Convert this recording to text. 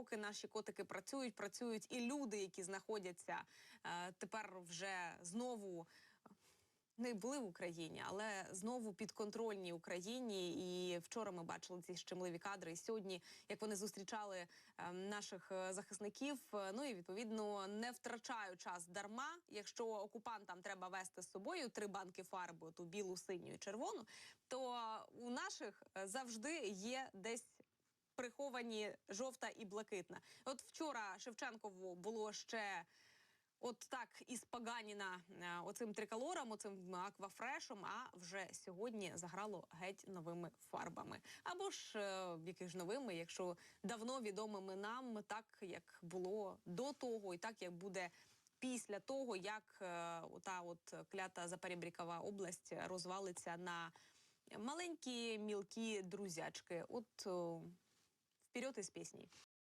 поки наші котики працюють, працюють і люди, які знаходяться е, тепер вже знову. Не були в Україні, але знову підконтрольні Україні. І вчора ми бачили ці щемливі кадри. І сьогодні, як вони зустрічали е, наших е, захисників, ну і відповідно не втрачають час дарма. Якщо окупантам треба вести з собою три банки фарби, ту білу, синю і червону, то у наших завжди є десь приховані жовта і блакитна. От вчора Шевченкову було ще. От так із Паганіна е, оцим триколором, оцим аквафрешом, а вже сьогодні заграло геть новими фарбами. Або ж е, які ж новими, якщо давно відомими нам, так як було до того, і так як буде після того, як е, та от клята Запорібрікова область розвалиться на маленькі мілкі друзячки. От о, из пісні.